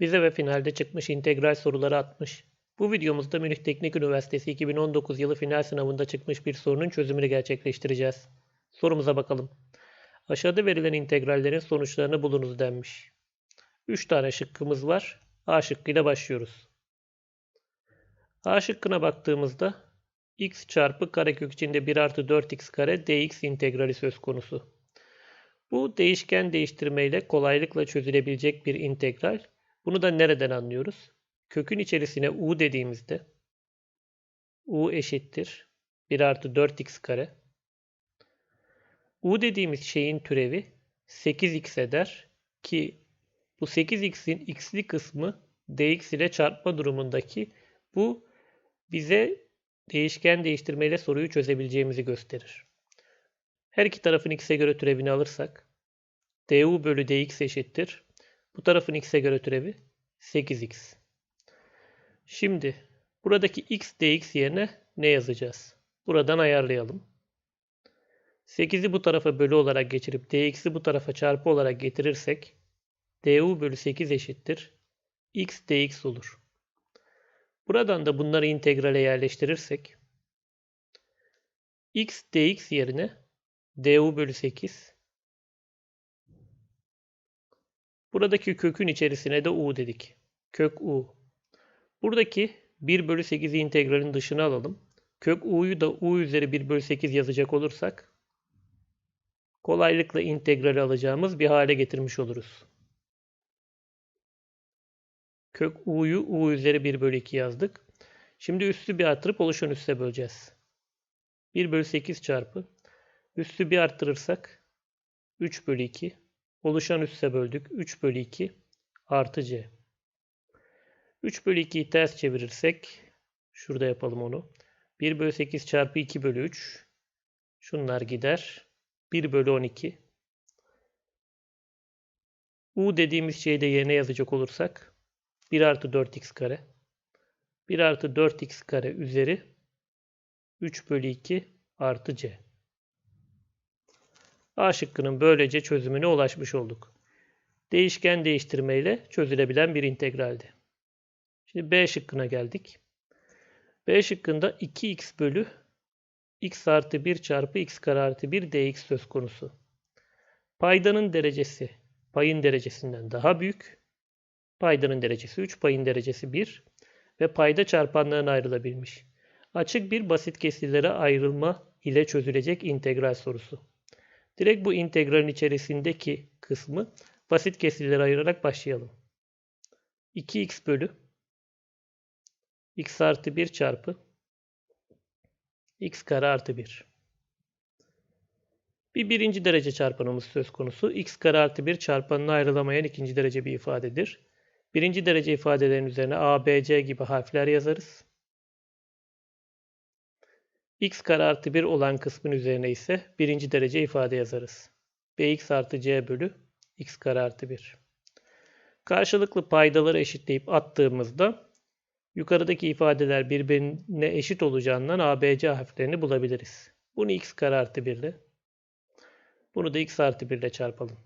Vize ve finalde çıkmış integral soruları atmış. Bu videomuzda Münih Teknik Üniversitesi 2019 yılı final sınavında çıkmış bir sorunun çözümünü gerçekleştireceğiz. Sorumuza bakalım. Aşağıda verilen integrallerin sonuçlarını bulunuz denmiş. 3 tane şıkkımız var. A şıkkıyla başlıyoruz. A şıkkına baktığımızda x çarpı karekök içinde 1 artı 4x kare dx integrali söz konusu. Bu değişken değiştirmeyle kolaylıkla çözülebilecek bir integral. Bunu da nereden anlıyoruz? Kökün içerisine u dediğimizde u eşittir 1 artı 4x kare. u dediğimiz şeyin türevi 8x eder ki bu 8x'in x'li kısmı dx ile çarpma durumundaki bu bize değişken değiştirmeyle soruyu çözebileceğimizi gösterir. Her iki tarafın x'e göre türevini alırsak du bölü dx eşittir. Bu tarafın x'e göre türevi 8x. Şimdi buradaki x dx yerine ne yazacağız? Buradan ayarlayalım. 8'i bu tarafa bölü olarak geçirip dx'i bu tarafa çarpı olarak getirirsek du bölü 8 eşittir. x dx olur. Buradan da bunları integrale yerleştirirsek x dx yerine du bölü 8 buradaki kökün içerisine de u dedik. Kök u. Buradaki 1 bölü 8'i integralin dışına alalım. Kök u'yu da u üzeri 1 bölü 8 yazacak olursak kolaylıkla integrali alacağımız bir hale getirmiş oluruz. Kök u'yu u üzeri 1 bölü 2 yazdık. Şimdi üstü bir arttırıp oluşan üste böleceğiz. 1 bölü 8 çarpı. Üstü bir arttırırsak 3 bölü 2. Oluşan üste böldük. 3 bölü 2 artı c. 3 bölü 2'yi ters çevirirsek şurada yapalım onu. 1 bölü 8 çarpı 2 bölü 3. Şunlar gider. 1 bölü 12. U dediğimiz şeyi de yerine yazacak olursak 1 artı 4x kare. 1 artı 4x kare üzeri 3 bölü 2 artı c. A şıkkının böylece çözümüne ulaşmış olduk. Değişken değiştirmeyle çözülebilen bir integraldi. Şimdi B şıkkına geldik. B şıkkında 2x bölü x artı 1 çarpı x kare artı 1 dx söz konusu. Paydanın derecesi payın derecesinden daha büyük. Paydanın derecesi 3, payın derecesi 1 ve payda çarpanlarına ayrılabilmiş. Açık bir basit kesirlere ayrılma ile çözülecek integral sorusu. Direkt bu integralin içerisindeki kısmı basit kesirlere ayırarak başlayalım. 2x bölü x artı 1 çarpı x kare artı 1. Bir birinci derece çarpanımız söz konusu. x kare artı 1 çarpanına ayrılamayan ikinci derece bir ifadedir. Birinci derece ifadelerin üzerine a, b, c gibi harfler yazarız. X kare artı 1 olan kısmın üzerine ise birinci derece ifade yazarız. bx artı c bölü x kare artı 1. Karşılıklı paydaları eşitleyip attığımızda yukarıdaki ifadeler birbirine eşit olacağından ABC harflerini bulabiliriz. Bunu x kare artı 1 ile, bunu da x artı 1 ile çarpalım.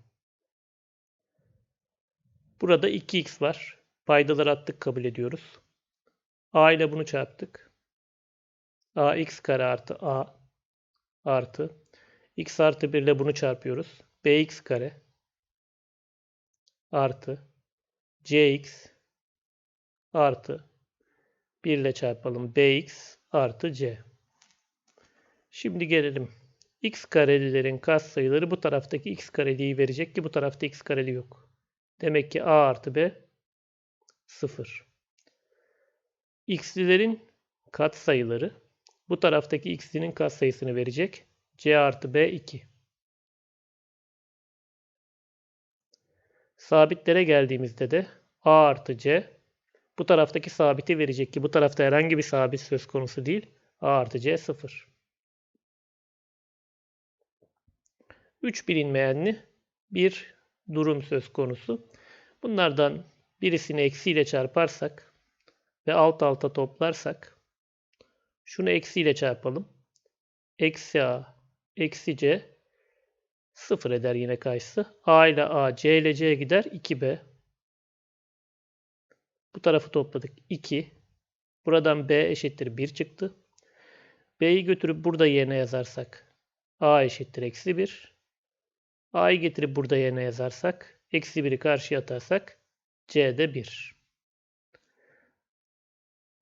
Burada 2x var. Paydaları attık kabul ediyoruz. a ile bunu çarptık. Ax kare artı a artı x artı 1 ile bunu çarpıyoruz. bx kare artı cx artı 1 ile çarpalım. bx artı c. Şimdi gelelim. x karelilerin katsayıları bu taraftaki x kareliği verecek ki bu tarafta x kareli yok. Demek ki a artı b 0. x'lilerin katsayıları bu taraftaki x'linin katsayısını verecek. c artı b 2. Sabitlere geldiğimizde de a artı c bu taraftaki sabiti verecek ki bu tarafta herhangi bir sabit söz konusu değil. A artı C 0. 3 bilinmeyenli bir durum söz konusu. Bunlardan birisini eksiyle çarparsak ve alt alta toplarsak şunu eksiyle çarpalım. Eksi A, eksi C 0 eder yine karşısı. A ile A, C ile C gider 2B. tarafı topladık. 2. Buradan b eşittir 1 çıktı. b'yi götürüp burada yerine yazarsak a eşittir eksi 1. a'yı getirip burada yerine yazarsak eksi 1'i karşıya atarsak c de 1.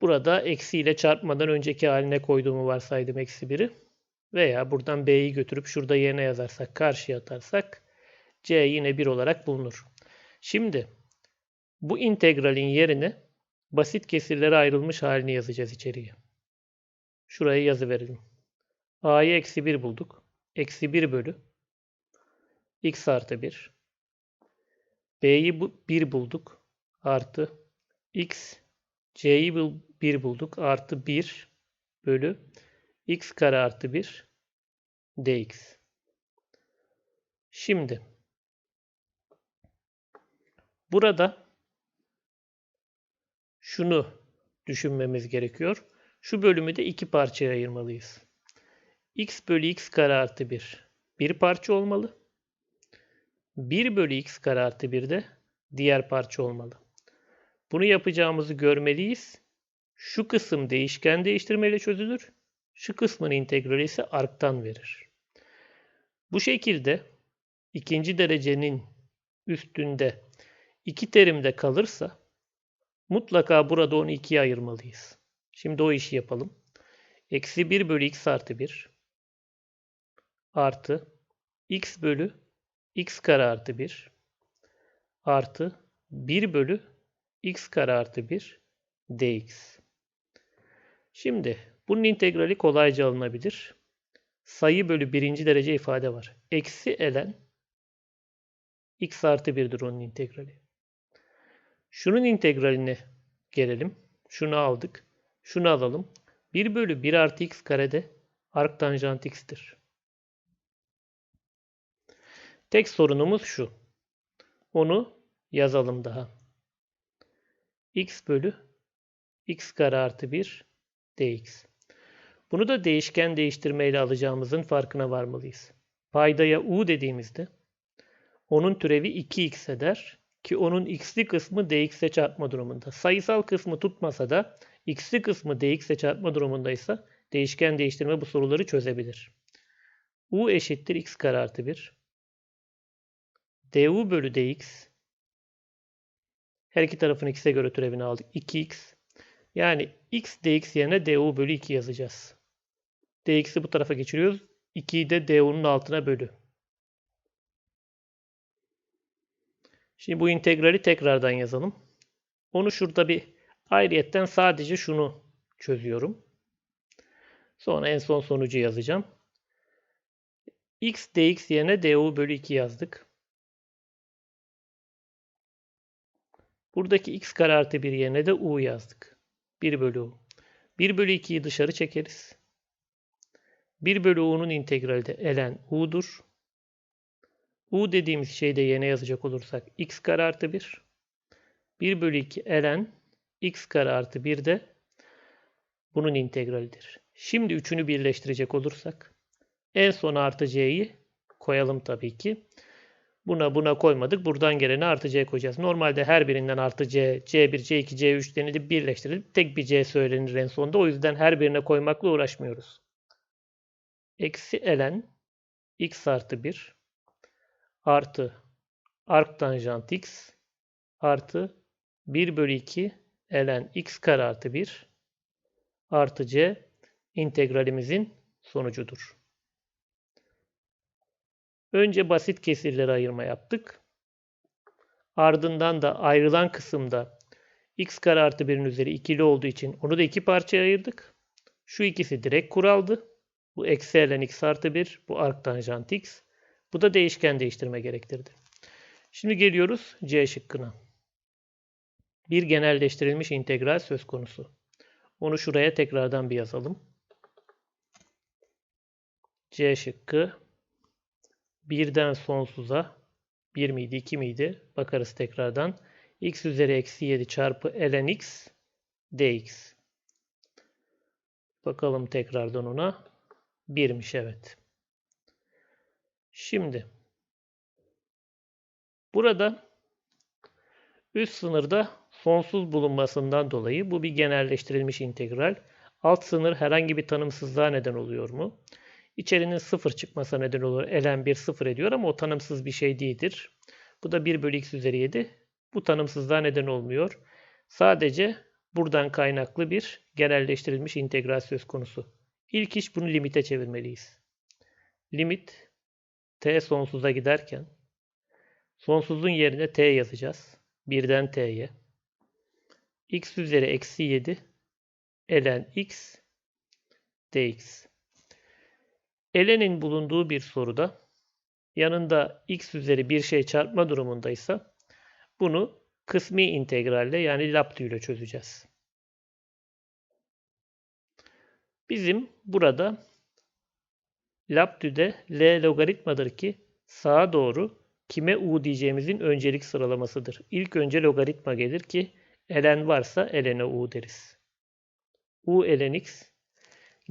Burada eksi ile çarpmadan önceki haline koyduğumu varsaydım eksi 1'i. Veya buradan b'yi götürüp şurada yerine yazarsak karşıya atarsak c yine 1 olarak bulunur. Şimdi bu integralin yerine basit kesirlere ayrılmış halini yazacağız içeriye. Şuraya yazı verelim. a'yı eksi 1 bulduk. Eksi 1 bölü x artı 1. b'yi 1 bulduk. Artı x c'yi 1 bulduk. Artı 1 bölü x kare artı 1 dx. Şimdi burada şunu düşünmemiz gerekiyor. Şu bölümü de iki parçaya ayırmalıyız. x bölü x kare artı 1 bir parça olmalı. 1 bölü x kare artı 1 de diğer parça olmalı. Bunu yapacağımızı görmeliyiz. Şu kısım değişken değiştirmeyle çözülür. Şu kısmın integrali ise arktan verir. Bu şekilde ikinci derecenin üstünde iki terimde kalırsa mutlaka burada onu ikiye ayırmalıyız. Şimdi o işi yapalım. Eksi 1 bölü x artı 1 artı x bölü x kare artı 1 artı 1 bölü x kare artı 1 dx. Şimdi bunun integrali kolayca alınabilir. Sayı bölü birinci derece ifade var. Eksi elen x artı 1'dir onun integrali. Şunun integraline gelelim. Şunu aldık. Şunu alalım. 1 bölü 1 artı x karede arc tanjant x'tir. Tek sorunumuz şu. Onu yazalım daha. X bölü x kare artı 1 dx. Bunu da değişken değiştirmeyle alacağımızın farkına varmalıyız. Paydaya u dediğimizde onun türevi 2x eder ki onun x'li kısmı dx'e çarpma durumunda. Sayısal kısmı tutmasa da x'li kısmı dx'e çarpma durumundaysa değişken değiştirme bu soruları çözebilir. u eşittir x kare artı 1. du bölü dx her iki tarafın x'e göre türevini aldık. 2x. Yani x dx yerine du bölü 2 yazacağız. dx'i bu tarafa geçiriyoruz. 2'yi de du'nun altına bölü. Şimdi bu integrali tekrardan yazalım. Onu şurada bir ayrıyetten sadece şunu çözüyorum. Sonra en son sonucu yazacağım. x dx yerine du bölü 2 yazdık. Buradaki x kare artı 1 yerine de u yazdık. 1 bölü u. 1 bölü 2'yi dışarı çekeriz. 1 bölü u'nun integrali de ln u'dur. u dediğimiz şeyi de yerine yazacak olursak x kare artı 1. 1 bölü 2 ln x kare artı 1 de bunun integralidir. Şimdi üçünü birleştirecek olursak en son artı c'yi koyalım tabii ki. Buna buna koymadık. Buradan geleni artı c koyacağız. Normalde her birinden artı c, c1, c2, c3 denilip birleştirilip tek bir c söylenir en sonunda. O yüzden her birine koymakla uğraşmıyoruz. Eksi ln x artı 1 artı arc tanjant x artı 1 bölü 2 ln x kare artı 1 artı c integralimizin sonucudur. Önce basit kesirleri ayırma yaptık. Ardından da ayrılan kısımda x kare artı 1'in üzeri ikili olduğu için onu da iki parçaya ayırdık. Şu ikisi direkt kuraldı. Bu eksi ln x artı 1, bu arc tanjant x. Bu da değişken değiştirme gerektirdi. Şimdi geliyoruz C şıkkına. Bir genelleştirilmiş integral söz konusu. Onu şuraya tekrardan bir yazalım. C şıkkı birden sonsuza 1 miydi 2 miydi bakarız tekrardan. x üzeri eksi 7 çarpı ln x dx. Bakalım tekrardan ona. 1'miş evet. Şimdi burada üst sınırda sonsuz bulunmasından dolayı bu bir genelleştirilmiş integral. Alt sınır herhangi bir tanımsızlığa neden oluyor mu? İçerinin sıfır çıkmasına neden olur. ln 1 sıfır ediyor ama o tanımsız bir şey değildir. Bu da 1 bölü x üzeri 7. Bu tanımsızlığa neden olmuyor. Sadece buradan kaynaklı bir genelleştirilmiş integral söz konusu. İlk iş bunu limite çevirmeliyiz. Limit t sonsuza giderken sonsuzun yerine t yazacağız. 1'den t'ye. x üzeri eksi 7 ln x dx. Ln'in bulunduğu bir soruda yanında x üzeri bir şey çarpma durumundaysa bunu kısmi integralle yani Laptu ile çözeceğiz. Bizim burada Laptü'de L logaritmadır ki sağa doğru kime U diyeceğimizin öncelik sıralamasıdır. İlk önce logaritma gelir ki ln varsa ln'e U deriz. U ln x.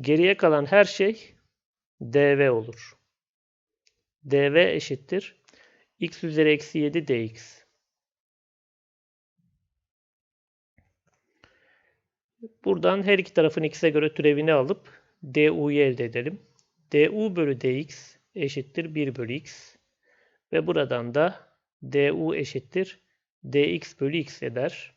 Geriye kalan her şey dv olur. dv eşittir. x üzeri eksi 7 dx. Buradan her iki tarafın x'e göre türevini alıp du'yu elde edelim. du bölü dx eşittir 1 bölü x. Ve buradan da du eşittir dx bölü x eder.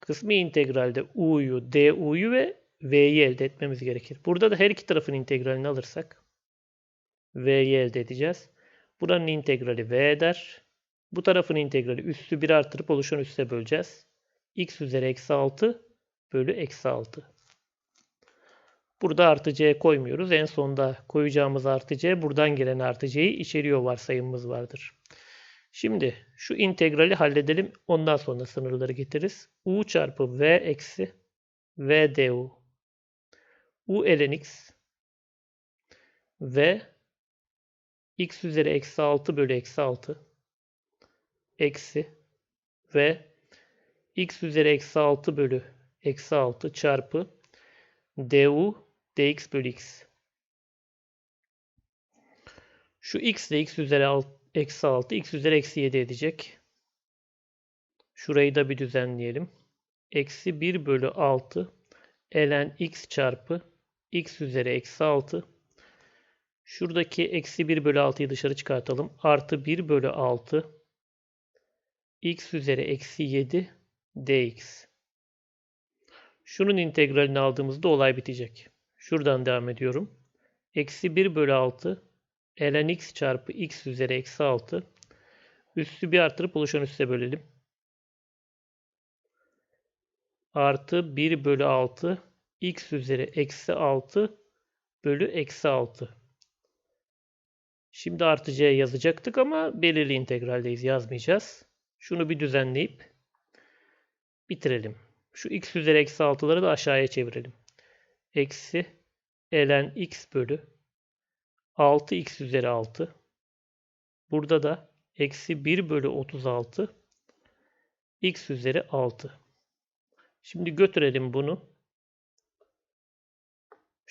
Kısmi integralde u'yu, du'yu ve v'yi elde etmemiz gerekir. Burada da her iki tarafın integralini alırsak v'yi elde edeceğiz. Buranın integrali v eder. Bu tarafın integrali üssü 1 artırıp oluşan üsse böleceğiz x üzeri eksi 6 bölü eksi 6. Burada artı c koymuyoruz. En sonda koyacağımız artı c buradan gelen artı c'yi içeriyor varsayımımız vardır. Şimdi şu integrali halledelim. Ondan sonra sınırları getiririz. u çarpı v eksi v du. U ln x v x üzeri eksi 6 bölü eksi 6 eksi v x üzeri eksi 6 bölü eksi 6 çarpı du dx bölü x. Şu x de x üzeri 6, eksi 6, x üzeri eksi 7 edecek. Şurayı da bir düzenleyelim. Eksi 1 bölü 6 ln x çarpı x üzeri eksi 6. Şuradaki eksi 1 bölü 6'yı dışarı çıkartalım. Artı 1 bölü 6 x üzeri eksi 7 dx. Şunun integralini aldığımızda olay bitecek. Şuradan devam ediyorum. Eksi 1 bölü 6 ln x çarpı x üzeri eksi 6 üssü bir artırıp oluşan üsse bölelim. Artı 1 bölü 6 x üzeri eksi 6 bölü eksi 6. Şimdi artı c yazacaktık ama belirli integraldeyiz yazmayacağız. Şunu bir düzenleyip bitirelim. Şu x üzeri eksi 6'ları da aşağıya çevirelim. Eksi ln x bölü 6x üzeri 6. Burada da eksi 1 bölü 36 x üzeri 6. Şimdi götürelim bunu.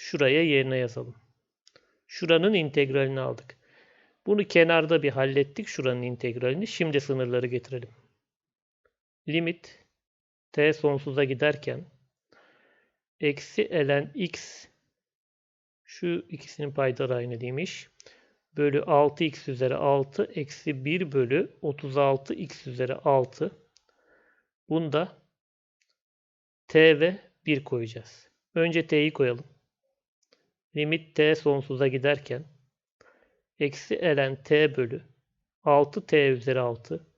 Şuraya yerine yazalım. Şuranın integralini aldık. Bunu kenarda bir hallettik şuranın integralini. Şimdi sınırları getirelim. Limit t sonsuza giderken eksi ln x şu ikisinin paydaları aynı demiş. Bölü 6x üzeri 6 eksi 1 bölü 36 x üzeri 6. Bunda t ve 1 koyacağız. Önce t'yi koyalım. Limit t sonsuza giderken eksi ln t bölü 6t üzeri 6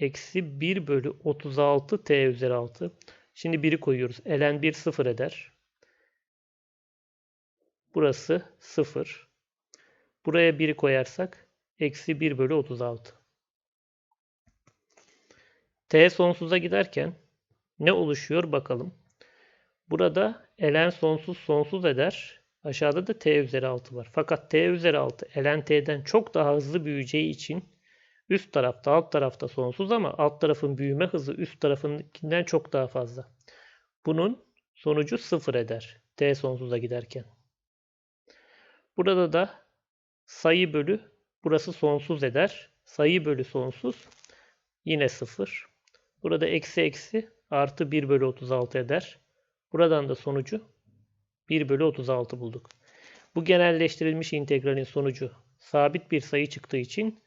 eksi 1 bölü 36 t üzeri 6. Şimdi 1'i koyuyoruz. ln 1 0 eder. Burası 0. Buraya 1'i koyarsak eksi 1 bölü 36. t sonsuza giderken ne oluşuyor bakalım. Burada ln sonsuz sonsuz eder. Aşağıda da t üzeri 6 var. Fakat t üzeri 6 ln t'den çok daha hızlı büyüyeceği için Üst tarafta alt tarafta sonsuz ama alt tarafın büyüme hızı üst tarafınkinden çok daha fazla. Bunun sonucu sıfır eder. T sonsuza giderken. Burada da sayı bölü burası sonsuz eder. Sayı bölü sonsuz Yine 0. Burada eksi eksi artı 1 bölü 36 eder. Buradan da sonucu 1 bölü 36 bulduk. Bu genelleştirilmiş integralin sonucu sabit bir sayı çıktığı için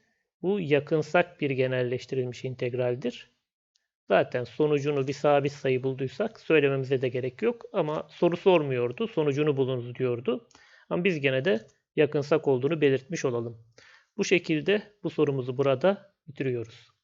bu yakınsak bir genelleştirilmiş integraldir. Zaten sonucunu bir sabit sayı bulduysak söylememize de gerek yok. Ama soru sormuyordu. Sonucunu bulunuz diyordu. Ama biz gene de yakınsak olduğunu belirtmiş olalım. Bu şekilde bu sorumuzu burada bitiriyoruz.